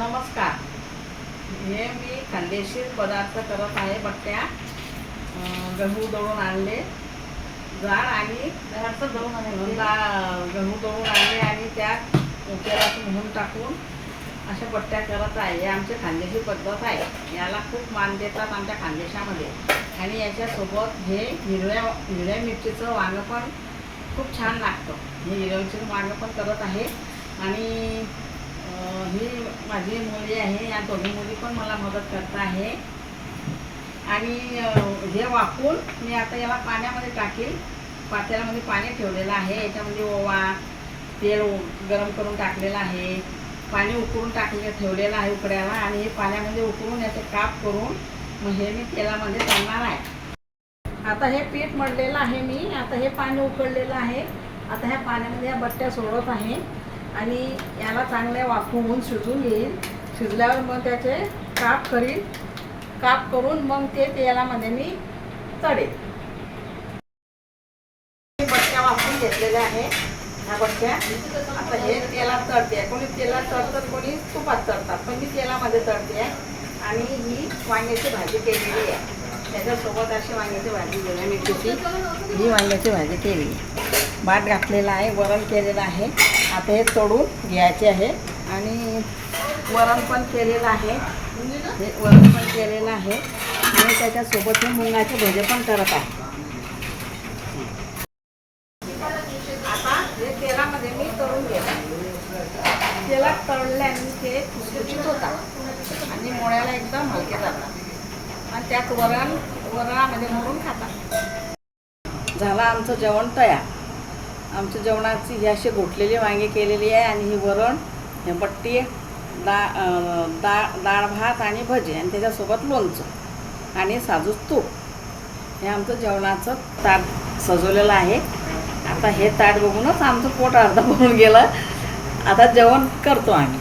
नमस्कार. हे मी खानदेशीर पदार्थ करत आहे बट्ट्या गहू दळून आणले. जाड आणि दळून. दा- गहू दळून आणले आणि त्यात तेलात मोहन टाकून अशा बट्ट्या करत आहे. हे आमची खानदेशी पद्धत आहे. याला खूप मान देतात आमच्या खानदेशामध्ये. आणि याच्यासोबत हे हिरव्या हिरव्या मिरचीचं वांगं पण खूप छान लागतं. हे हिरव्या मिरचीचं वांगं पण करत आहे. आणि ही माझी मुली आहे या दोन्ही मुली पण मला मदत करत आहे. आणि हे वाकून मी आता याला पाण्यामध्ये टाकेल. पातेल्यामध्ये पाणी ठेवलेलं आहे. याच्यामध्ये ओवा तेल गरम करून टाकलेलं आहे. पाणी उकळून टाकले ठेवलेलं आहे उकड्याला. आणि हे पाण्यामध्ये उकळून याचे काप करून मग हे मी तेलामध्ये तळणार आहे. आता हे पीठ मळलेलं आहे मी. आता हे पाणी उकळलेलं आहे. आता ह्या पाण्यामध्ये या बट्ट्या सोडत आहे. आणि याला चांगले वाफवून शिजून येईल. शिजल्यावर मग त्याचे काप करीन. काप करून मग ते तेलामध्ये मी तळेल बटक्या बट्ट्या घेतलेल्या आहे ह्या बट्ट्या आता हे तेलात तळते. कोणी तेलात तळतात कोणी तुपात तळतात. पण मी तेलामध्ये तळते. आणि ही वांग्याची भाजी केलेली आहे. त्याच्यासोबत अशी वांग्याची भाजी गेल्या मी. ही वांग्याची भाजी केली भात घातलेला आहे. वरण केलेलं आहे. आता हे तळून घ्यायचे आहे. आणि वरण पण केलेलं आहे. हे वरण पण केलेलं आहे. आणि त्याच्यासोबत हे मुंगाचे भजे पण करत आहे. आता हे तेलामध्ये मी तळून घेते. तेलात तळल्याने ते खुसखुशीत होतात. आणि मोळ्याला एकदम हलके जातात. आणि त्यात वरण वरणामध्ये मोडून खातात. झालं आमचं जेवण तयार. आमच्या जेवणाची ही अशी घोटलेली वांगी केलेली आहे आणि ही वरण हे बट्टी डा डाळ डाळ भात आणि भजे आणि त्याच्यासोबत लोणचं आणि साजूच तूप. हे आमचं जेवणाचं ताट सजवलेलं आहे. आता हे ताट बघूनच आमचं पोट अर्धा भरून गेलं. आता जेवण करतो आम्ही.